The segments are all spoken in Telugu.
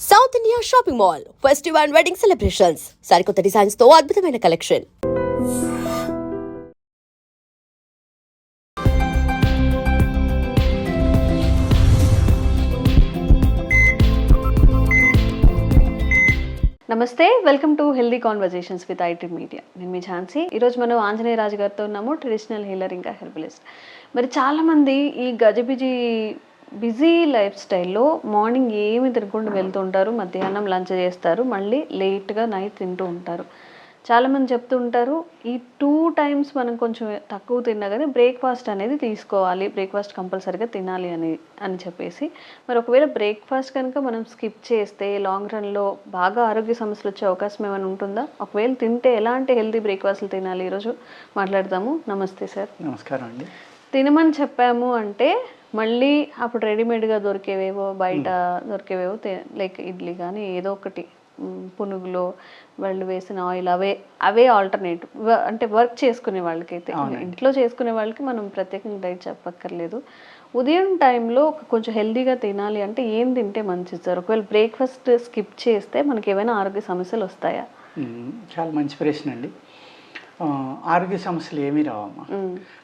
South India shopping mall festival and wedding celebrations సరికొత్త డిజైన్స్తో అద్భుతమైన కలెక్షన్ నమస్తే welcome to healthy conversations with IT media నేను మీ ఝాన్సీ. ఈరోజు మనం ఆంజనేయ రాజు గారితో ఉన్నాము ట్రెడిషనల్ హీలర్ ఇంకా హెర్బలిస్ట్ మరి చాలామంది ఈ గజబిజి బిజీ లైఫ్ స్టైల్లో మార్నింగ్ ఏమి తినకుండా వెళ్తుంటారు మధ్యాహ్నం లంచ్ చేస్తారు మళ్ళీ లేట్గా నైట్ తింటూ ఉంటారు. చాలామంది చెప్తూ ఉంటారు ఈ టూ టైమ్స్ మనం కొంచెం తక్కువ తిన్నా కానీ బ్రేక్ఫాస్ట్ అనేది తీసుకోవాలి బ్రేక్ఫాస్ట్ కంపల్సరీగా తినాలి అని అని చెప్పేసి. మరి ఒకవేళ బ్రేక్ఫాస్ట్ కనుక మనం స్కిప్ చేస్తే లాంగ్ రన్లో బాగా ఆరోగ్య సమస్యలు వచ్చే అవకాశం ఏమైనా ఉంటుందా? ఒకవేళ తింటే ఎలాంటి హెల్తీ బ్రేక్ఫాస్ట్లు తినాలి? ఈరోజు మాట్లాడదాము. నమస్తే సార్. నమస్కారం అండి. తినమని చెప్పాము అంటే మళ్ళీ అప్పుడు రెడీమేడ్గా దొరికేవేవో బయట దొరికేవేవో లైక్ ఇడ్లీ కానీ ఏదో ఒకటి పునుగులో వాళ్ళు వేసిన ఆయిల్ అవే అవే ఆల్టర్నేటివ్ అంటే వర్క్ చేసుకునే వాళ్ళకైతే. ఇంట్లో చేసుకునే వాళ్ళకి మనం ప్రత్యేకంగా డైట్ చెప్పక్కర్లేదు. ఉదయం టైంలో కొంచెం హెల్దీగా తినాలి అంటే ఏం తింటే మంచిది సార్? ఒకవేళ బ్రేక్ఫాస్ట్ స్కిప్ చేస్తే మనకి ఏమైనా ఆరోగ్య సమస్యలు వస్తాయా. చాలా మంచి ప్రశ్న అండి. ఆరోగ్య సమస్యలు ఏమీ రావమ్మా.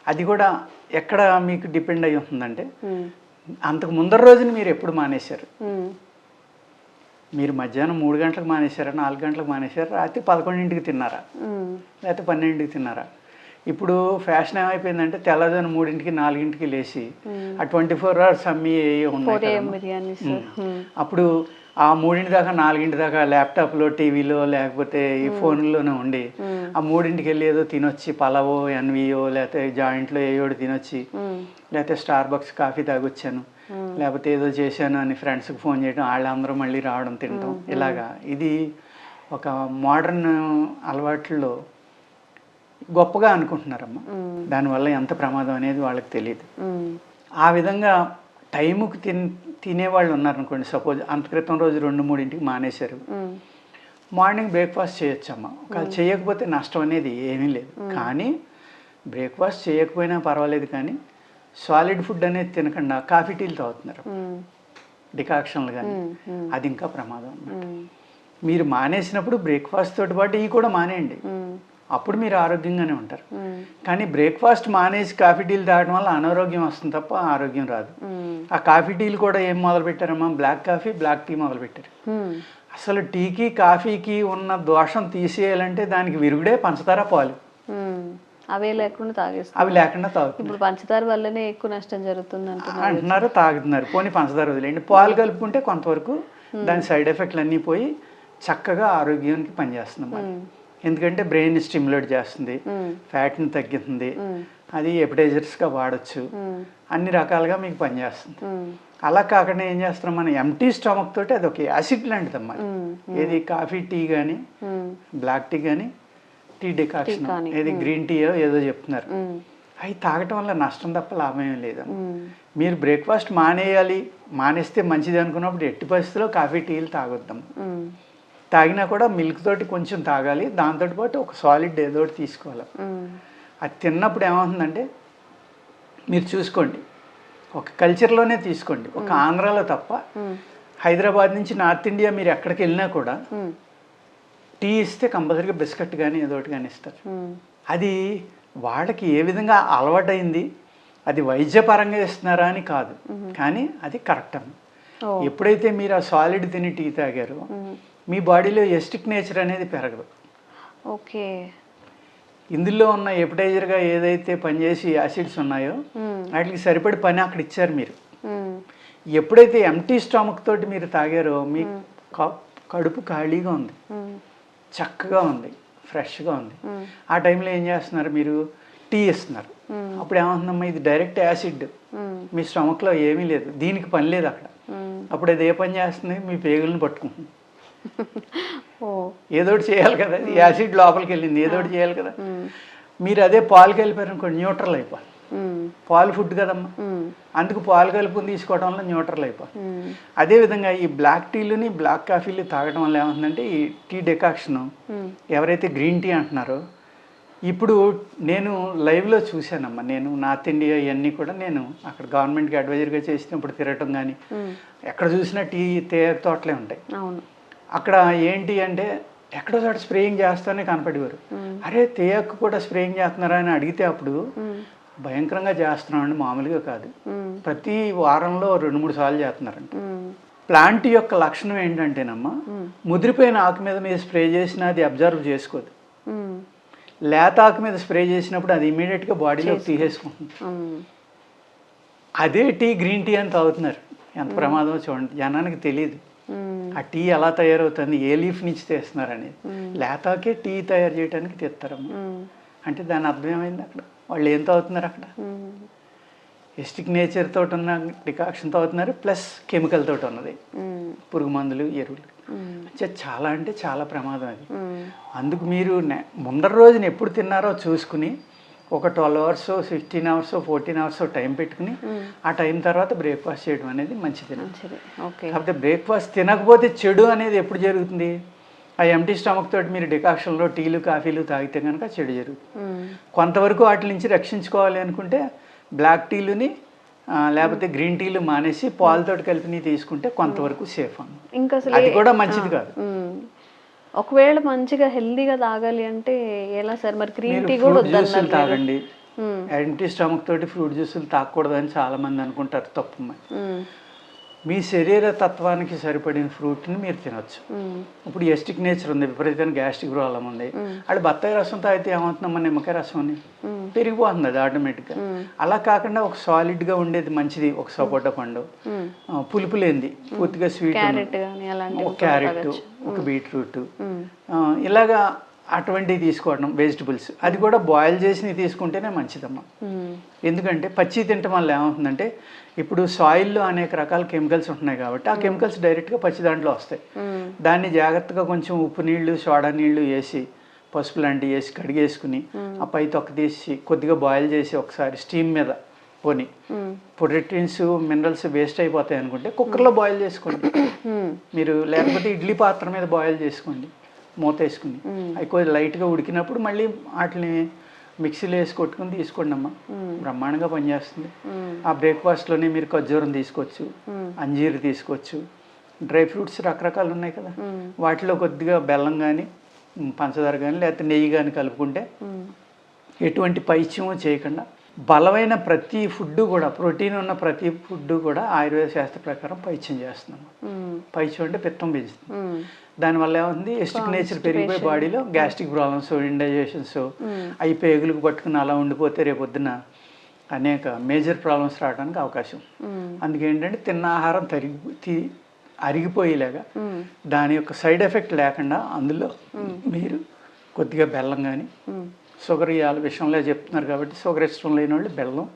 అది కూడా ఎక్కడ మీకు డిపెండ్ అయి ఉంటుందంటే అంతకు ముందర రోజున మీరు ఎప్పుడు మానేశారు? మీరు మధ్యాహ్నం మూడు గంటలకు మానేశారా నాలుగు గంటలకు మానేశారా రాత్రి పదకొండింటికి తిన్నారా? లేకపోతే పన్నెండింటికి తిన్నారా? ఇప్పుడు ఫ్యాషన్ ఏమైపోయిందంటే తెల్లవారుజామున మూడింటికి నాలుగింటికి లేచి ఆ ట్వంటీ ఫోర్ అవర్స్ అమ్మి ఉన్నాయి అప్పుడు ఆ మూడింటి దాకా నాలుగింటి దాకా ల్యాప్టాప్లో టీవీలో లేకపోతే ఈ ఫోన్లోనే ఉండి ఆ మూడింటికి వెళ్ళి ఏదో తినొచ్చి పలావో ఎన్వియో లేకపోతే జాయింట్లో ఏయోడు తినొచ్చి లేకపోతే స్టార్ బక్స్ కాఫీ తాగొచ్చాను లేకపోతే ఏదో చేశాను అని ఫ్రెండ్స్కి ఫోన్ చేయడం వాళ్ళందరూ మళ్ళీ రావడం తినడం ఇలాగా. ఇది ఒక మోడర్న్ అలవాట్లలో గొప్పగా అనుకుంటున్నారమ్మా. దానివల్ల ఎంత ప్రమాదం అనేది వాళ్ళకి తెలియదు ఆ విధంగా టైముకి తిన్ తినేవాళ్ళు ఉన్నారనుకోండి సపోజ్ అంత క్రితం రోజు రెండు మూడింటికి మానేశారు. మార్నింగ్ బ్రేక్ఫాస్ట్ చేయొచ్చమ్మా. ఒకవేళ చేయకపోతే నష్టం అనేది ఏమీ లేదు. కానీ బ్రేక్ఫాస్ట్ చేయకపోయినా పర్వాలేదు కానీ సాలిడ్ ఫుడ్ అనేది తినకుండా కాఫీ టీలు తాగుతున్నారు. డికాక్షన్లు కానీ. అది ఇంకా ప్రమాదం అన్నమాట. మీరు మానేసినప్పుడు బ్రేక్ఫాస్ట్ తోటి పాటు ఇవి కూడా మానేయండి. అప్పుడు మీరు ఆరోగ్యంగానే ఉంటారు. కానీ బ్రేక్ఫాస్ట్ మానేసి కాఫీ టీలు తాగడం వల్ల అనారోగ్యం వస్తుంది తప్ప ఆరోగ్యం రాదు. ఆ కాఫీ టీలు కూడా ఏం మొదలు పెట్టారమ్మా బ్లాక్ కాఫీ బ్లాక్ టీ మొదలు పెట్టారు అసలు టీకి కాఫీకి ఉన్న దోషం తీసేయాలంటే దానికి విరుగుడే పంచదార పాలు. అవే లేకుండా తాగేస్తాం అవి లేకుండా తాగుతున్నారు. ఇప్పుడు పంచదార వల్లనే ఎక్కువ నష్టం జరుగుతుంది అంటున్నారు. అంటున్నారు తాగుతున్నారు. పోనీ పంచదార వదిలేండి పాలు కలుపుకుంటే కొంతవరకు దాని సైడ్ ఎఫెక్ట్లు అన్నీ పోయి చక్కగా ఆరోగ్యానికి పనిచేస్తుంది ఎందుకంటే బ్రెయిన్ స్టిమ్యులేట్ చేస్తుంది ఫ్యాట్ని తగ్గిస్తుంది అది ఎపిటైజర్స్గా వాడచ్చు. అన్ని రకాలుగా మీకు పనిచేస్తుంది. అలా కాకుండా ఏం చేస్తున్నాం మనం ఎంటీ స్టమక్ తోటి అది ఒక యాసిడ్ లాంటిది మ్, ఏది కాఫీ టీ కానీ బ్లాక్ టీ కానీ టీ డికాక్షన్ ఏది గ్రీన్ టీయో ఏదో చెప్తున్నారు. అవి తాగటం వల్ల నష్టం తప్ప లాభం ఏం లేదు. మీరు బ్రేక్ఫాస్ట్ మానేయాలి మానేస్తే మంచిది అనుకున్నప్పుడు ఎట్టి పరిస్థితుల్లో కాఫీ టీలు తాగొద్దాం తాగినా కూడా మిల్క్ తోటి కొంచెం తాగాలి దాంతో పాటు ఒక సాలిడ్ ఏదో ఒకటి తీసుకోవాలి. అది తిన్నప్పుడు ఏమవుతుందంటే మీరు చూసుకోండి ఒక కల్చర్లోనే తీసుకోండి ఒక ఆంధ్రాలో తప్ప హైదరాబాద్ నుంచి నార్త్ ఇండియా మీరు ఎక్కడికి వెళ్ళినా కూడా టీ ఇస్తే కంపల్సరీగా బిస్కెట్ కానీ ఏదో ఒకటి కానీ ఇస్తారు. అది వాళ్ళకి ఏ విధంగా అలవాటైంది అది వైద్యపరంగా ఇస్తున్నారా అని కాదు. కానీ అది కరెక్ట్ అన్న ఓ. ఎప్పుడైతే మీరు ఆ సాలిడ్ తిని టీ తాగారో మ్, బాడీలో ఎస్టిక్ నేచర్ అనేది పెరగదు. ఓకే. ఇందులో ఉన్న ఎపిటైజర్గా ఏదైతే పనిచేసి యాసిడ్స్ ఉన్నాయో వాటికి సరిపడి పని అక్కడ ఇచ్చారు మీరు. ఎప్పుడైతే ఎంటీ స్టమక్ తోటి మీరు తాగారో మీ కడుపు ఖాళీగా ఉంది. చక్కగా ఉంది. ఫ్రెష్గా ఉంది. ఆ టైంలో ఏం చేస్తున్నారు మీరు? టీ ఇస్తున్నారు. అప్పుడు ఏమవుతుందమ్మా? ఇది డైరెక్ట్ యాసిడ్. మ్, స్టమక్లో ఏమీ లేదు. దీనికి పని లేదు అక్కడ. అప్పుడు అది ఏ పని చేస్తుంది? మీ పేగులను పట్టుకుంటుంది. ఓ. ఏదో ఒకటి చేయాలి కదా. ఈ యాసిడ్ లోపలికి వెళ్ళింది. ఏదో ఒకటి చేయాలి కదా. మీరు అదే పాలు కలిపారు అనుకోండి న్యూట్రల్ అయిపోవాలి. పాలు ఫుడ్ కదమ్మా. అందుకు పాలు కలుపుకొని తీసుకోవడం వల్ల న్యూట్రల్ అయిపోవాలి. మ్, అదేవిధంగా ఈ బ్లాక్ టీలని బ్లాక్ కాఫీలు తాగడం వల్ల ఏమవుతుందంటే ఈ టీ డెకాక్షన్ ఎవరైతే గ్రీన్ టీ అంటున్నారో ఇప్పుడు నేను లైవ్లో చూశానమ్మా. నేను నార్త్ ఇండియా ఇవన్నీ కూడా నేను అక్కడ గవర్నమెంట్కి అడ్వైజర్గా చేసినప్పుడు తిరగటం కానీ ఎక్కడ చూసినా టీ తేయాకు తోటలే ఉంటాయి. అక్కడ ఏంటి అంటే ఎక్కడో చోట స్ప్రేయింగ్ చేస్తానే కనపడేవారు. అరే తేయాకు కూడా స్ప్రేయింగ్ చేస్తున్నారా అని అడిగితే అప్పుడు భయంకరంగా చేస్తున్నామండి మామూలుగా కాదు. ప్రతి వారంలో రెండు మూడు సార్లు చేస్తున్నారంట. మ్మ్. ప్లాంట్ యొక్క లక్షణం ఏంటంటేనమ్మా ముదిరిపోయిన ఆకు మీద మీరు స్ప్రే చేసినా అది అబ్జర్వ్ చేసుకోదు. లేత ఆకు మీద స్ప్రే చేసినప్పుడు అది ఇమీడియట్గా బాడీలో తీసేసుకుంటుంది. అదే టీ గ్రీన్ టీ అని తాగుతున్నారు. ఎంత ప్రమాదమో చూడండి జనానికి తెలియదు. ఆ టీ ఎలా తయారవుతుంది ఏ లీఫ్ నుంచి తీస్తున్నారు అనేది లేతాకే టీ తయారు చేయడానికి తెస్తారమ్మా మ్మ్. అంటే దాని అర్థం ఏమైంది అక్కడ వాళ్ళు ఏం తాగుతున్నారు అక్కడ. ఎస్టిక్ నేచర్ తోటి ఉన్న డికాక్షన్ తాగుతున్నారు ప్లస్ కెమికల్ తోటి ఉన్నది. పురుగు మందులు ఎరువులు. అంటే చాలా అంటే చాలా ప్రమాదం అది. అందుకు మీరు ముందర రోజున ఎప్పుడు తిన్నారో చూసుకుని ఒక twelve hours sixteen hours fourteen hours time పెట్టుకుని ఆ టైం తర్వాత బ్రేక్ఫాస్ట్ చేయడం అనేది మంచిది. కాకపోతే బ్రేక్ఫాస్ట్ తినకపోతే చెడు అనేది ఎప్పుడు జరుగుతుంది? ఆ ఎంటీ స్టమక్ తోటి మీరు డికాక్షన్లో టీలు కాఫీలు తాగితే కనుక చెడు జరుగుతుంది. కొంతవరకు వాటి నుంచి రక్షించుకోవాలి అనుకుంటే బ్లాక్ టీలుని లేకపోతే గ్రీన్ టీలు మానేసి పాలతోటి కలిపి తీసుకుంటే కొంతవరకు సేఫ్ అన్న ఇంకా అసలు అది కూడా మంచిది కాదు. ఒకవేళ మంచిగా హెల్దీగా తాగాలి అంటే ఎలా సార్ మరి గ్రీన్ టీ కూడా జ్యూసులు తాగండి. ఎంటీ స్టమక్ తోటి ఫ్రూట్ జ్యూసులు తాగకూడదని చాలా మంది అనుకుంటారు తప్పు. మీ శరీర తత్వానికి సరిపడిన ఫ్రూట్ని మీరు తినొచ్చు. ఇప్పుడు ఎస్టిక్ నేచర్ ఉంది విపరీతమైన గ్యాస్ట్రిక్ ప్రాబ్లం ఉంది. వాళ్ళు బత్తాయి రసం తాగితే ఏమవుతుందమ్మా నిమ్మకాయ రసం అని పెరిగిపోతుంది అది ఆటోమేటిక్గా అలా కాకుండా ఒక సాలిడ్గా ఉండేది మంచిది ఒక సపోటా పండు. పులుపు లేనిది పూర్తిగా స్వీట్ ఒక క్యారెట్ ఒక బీట్రూట్. ఇలాగా అటువంటివి తీసుకోవడం వెజిటబుల్స్ అది కూడా బాయిల్ చేసి తీసుకుంటేనే మంచిదమ్మా. మ్మ్. ఎందుకంటే పచ్చి తినటం వల్ల ఏమవుతుందంటే ఇప్పుడు సాయిల్లో అనేక రకాల కెమికల్స్ ఉంటున్నాయి కాబట్టి ఆ కెమికల్స్ డైరెక్ట్గా పచ్చి దాంట్లో వస్తాయి. దాన్ని జాగ్రత్తగా కొంచెం ఉప్పు నీళ్ళు సోడా నీళ్ళు వేసి పసుపు లాంటివి వేసి కడిగేసుకుని ఆ పై తొక్క తీసి కొద్దిగా బాయిల్ చేసి ఒకసారి స్టీమ్ మీద పోని. ప్రోటీన్స్ మినరల్స్ వేస్ట్ అయిపోతాయి అనుకుంటే కుక్కర్లో బాయిల్ చేసుకోండి. మీరు లేకపోతే ఇడ్లీ పాత్ర మీద బాయిల్ చేసుకోండి. మూత వేసుకుని. అవి కొద్దిగా లైట్గా ఉడికినప్పుడు మళ్ళీ వాటిని మిక్సీలో వేసి కొట్టుకుని తీసుకోండి అమ్మా బ్రహ్మాండంగా పనిచేస్తుంది. ఆ బ్రేక్ఫాస్ట్లోనే మీరు ఖర్జూరం తీసుకోవచ్చు. అంజీరు తీసుకోవచ్చు డ్రై ఫ్రూట్స్ రకరకాలు ఉన్నాయి కదా. వాటిలో కొద్దిగా బెల్లం కానీ పంచదార కానీ లేకపోతే నెయ్యి కానీ కలుపుకుంటే. ఎటువంటి పైత్యమో చేయకుండా బలమైన ప్రతి ఫుడ్ కూడా ప్రోటీన్ ఉన్న ప్రతి ఫుడ్ కూడా ఆయుర్వేద శాస్త్ర ప్రకారం పైత్యం చేస్తున్నాం మ్మ్. పైత్యం అంటే పిత్తం పెంచుతుంది. దానివల్ల ఏముంది ఎస్టిక్ నేచర్ పెరిగిపోయి బాడీలో గ్యాస్ట్రిక్ ప్రాబ్లమ్స్ ఇండైజేషన్స్. అవి పేగులకు పట్టుకుని అలా ఉండిపోతే రేపొద్దున అనేక మేజర్ ప్రాబ్లమ్స్ రావడానికి అవకాశం మ్మ్. అందుకేంటంటే తిన్న ఆహారం తరిగి అరిగిపోయేలాగా మ్మ్. దాని యొక్క సైడ్ ఎఫెక్ట్ లేకుండా అందులో మీరు కొద్దిగా బెల్లం కానీ. షుగర్ ఇవాళ విషయంలో చెప్తున్నారు కాబట్టి షుగర్ ఇష్టం లేని వాళ్ళు బెల్లం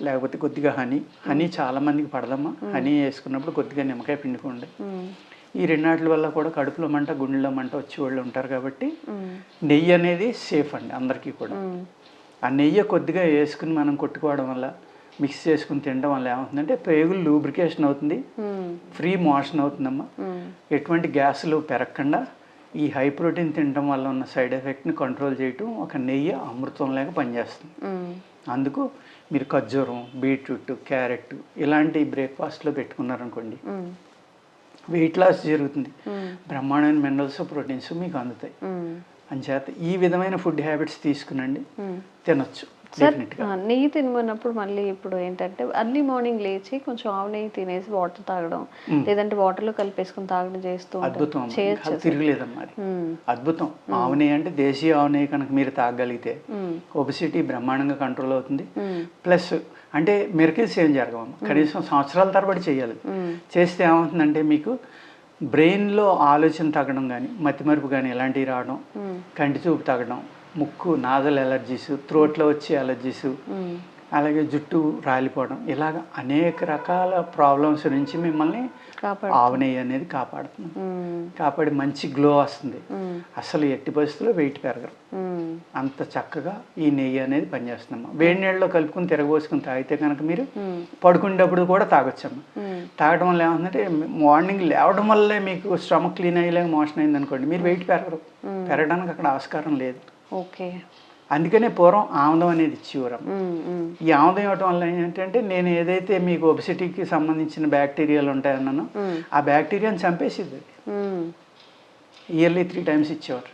లేకపోతే కొద్దిగా హనీ హనీ చాలా మందికి పడదమ్మా హనీ వేసుకున్నప్పుడు కొద్దిగా నిమ్మకాయ పిండుకోండి. ఈ రెండాటి వల్ల కూడా కడుపులో మంట గుండెలో మంట వచ్చే వాళ్ళు ఉంటారు కాబట్టి. నెయ్యి అనేది సేఫ్ అండి అందరికీ కూడా. ఆ నెయ్యి కొద్దిగా వేసుకుని మనం కొట్టుకోవడం వల్ల మిక్స్ చేసుకుని తినడం వల్ల ఏమవుతుందంటే పేగులు లూబ్రికేషన్ అవుతుంది. ఫ్రీ మోషన్ అవుతుందమ్మా మ్మ్. ఎటువంటి గ్యాసులు పెరగకుండా ఈ హై ప్రోటీన్ తినడం వల్ల ఉన్న సైడ్ ఎఫెక్ట్ని కంట్రోల్ చేయటం ఒక నెయ్యి అమృతం లేక పనిచేస్తుంది. అందుకు మీరు ఖర్జూరం బీట్రూట్ క్యారెట్ ఇలాంటి బ్రేక్ఫాస్ట్లో పెట్టుకున్నారనుకోండి. వెయిట్ లాస్ జరుగుతుంది మ్మ్. బ్రహ్మాండమైన మినరల్స్ ప్రోటీన్స్ మీకు అందుతాయి మ్మ్. అంచేత ఈ విధమైన ఫుడ్ హ్యాబిట్స్ తీసుకునండి మ్మ్. తినొచ్చు సార్ నెయ్యి తినమన్నప్పుడు మళ్ళీ ఇప్పుడు ఏంటంటే అర్లీ మార్నింగ్ లేచి కొంచెం ఆవు నెయ్యి తినేసి వాటర్ తాగడం లేదంటే వాటర్లో కలిపేసుకుని తాగడం చేస్తూ. అద్భుతం తిరుగులేదమ్మా అది మ్మ్. అద్భుతం ఆవు నెయ్యి అంటే దేశీయ ఆవు నెయ్యి కనుక మీరు తాగగలిగితే. ఒబిసిటీ బ్రహ్మాండంగా కంట్రోల్ అవుతుంది. ప్లస్ అంటే మిరకిల్స్ ఏం జరగవమ్మ కనీసం సంవత్సరాల తరబడి చేయాలి. చేస్తే ఏమవుతుందంటే మీకు బ్రెయిన్లో ఆలోచన తగ్గడం కానీ మతిమరుపు కానీ ఇలాంటివి రావడం. కంటి చూపు తగ్గడం ముక్కు నాజల్ ఎలర్జీస్ త్రోట్లో వచ్చే ఎలర్జీస్. అలాగే జుట్టు రాలిపోవడం ఇలాగ అనేక రకాల ప్రాబ్లమ్స్ నుంచి మిమ్మల్ని కాపాడు ఆవు నెయ్యి అనేది కాపాడుతుంది. కాపాడి మంచి గ్లో వస్తుంది. అసలు ఎట్టి పరిస్థితుల్లో వెయిట్ పెరగరు. అంత చక్కగా ఈ నెయ్యి అనేది పనిచేస్తుందమ్మా వేడి నీళ్ళలో కలుపుకొని తిరగబోసుకుని తాగితే కనుక మీరు. పడుకునేటప్పుడు కూడా తాగొచ్చమ్మా మ్మ్. తాగడం వల్ల ఏమంటే మార్నింగ్ లేవడం వల్లే మీకు స్టమక్ క్లీన్ అయ్యేలాగా మోషన్ అయింది అనుకోండి మీరు వెయిట్ పెరగరు పెరగడానికి అక్కడ ఆస్కారం లేదు ఓకే. అందుకనే పూర్వం ఆముదం అనేది ఇచ్చేవారు. ఈ ఆముదం ఇవ్వటం వల్ల ఏంటంటే నేను ఏదైతే మీకు ఒబిసిటీకి సంబంధించిన బ్యాక్టీరియాలు ఉంటాయన్నానో ఆ బ్యాక్టీరియాని ఉమ్, ఇయర్లీ త్రీ టైమ్స్ ఇచ్చేవారు.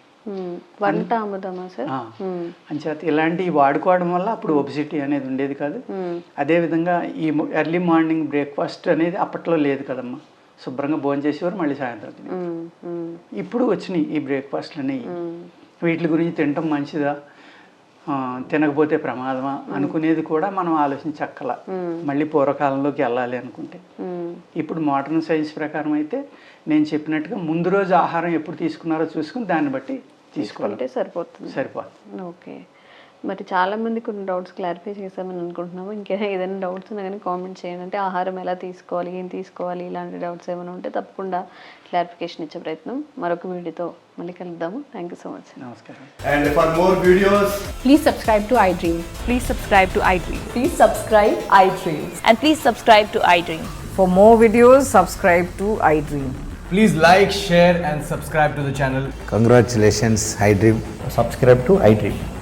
వంట అమ్ముదామా సార్? అంచేత ఇలాంటివి వాడుకోవడం వల్ల అప్పుడు ఒబిసిటీ అనేది ఉండేది కాదు. అదేవిధంగా ఈ ఎర్లీ మార్నింగ్ బ్రేక్ఫాస్ట్ అనేది అప్పట్లో లేదు కదమ్మా. శుభ్రంగా భోజనం చేసేవారు మళ్ళీ సాయంత్రం ఇప్పుడు వచ్చినాయి ఈ బ్రేక్ఫాస్ట్లు అనేవి. వీటి గురించి తినటం మంచిదా? తినకపోతే ప్రమాదమా? అనుకునేది కూడా మనం ఆలోచించక్కల. మళ్ళీ పూర్వకాలంలోకి వెళ్ళాలి అనుకుంటే. ఇప్పుడు మోడర్న్ సైన్స్ ప్రకారం అయితే నేను చెప్పినట్టుగా ముందు రోజు ఆహారం ఎప్పుడు తీసుకున్నారో చూసుకుని దాన్ని బట్టి తీసుకోవాలి. సరిపోతుంది. సరిపోతుంది. ఓకే. మరి మంది కొన్ని డౌట్స్ క్లారిఫై చేసామని అనుకుంటున్నాము. ఇంకేదైనా ఏదైనా డౌట్స్ ఉన్నా కానీ కామెంట్ చేయండి. అంటే ఆహారం ఎలా తీసుకోవాలి ఏం తీసుకోవాలి ఇలాంటి డౌట్స్ ఏమైనా ఉంటే తప్పకుండా క్లారిఫికేషన్ ఇచ్చే ప్రయత్నం మరొక వీడియోతో మళ్ళీ కలుద్దాము థ్యాంక్ యూ సో మచ్ నమస్కారం. Please subscribe to I dream for more videos subscribe to I dream please like share and subscribe to channel congratulations I dream subscribe to I dream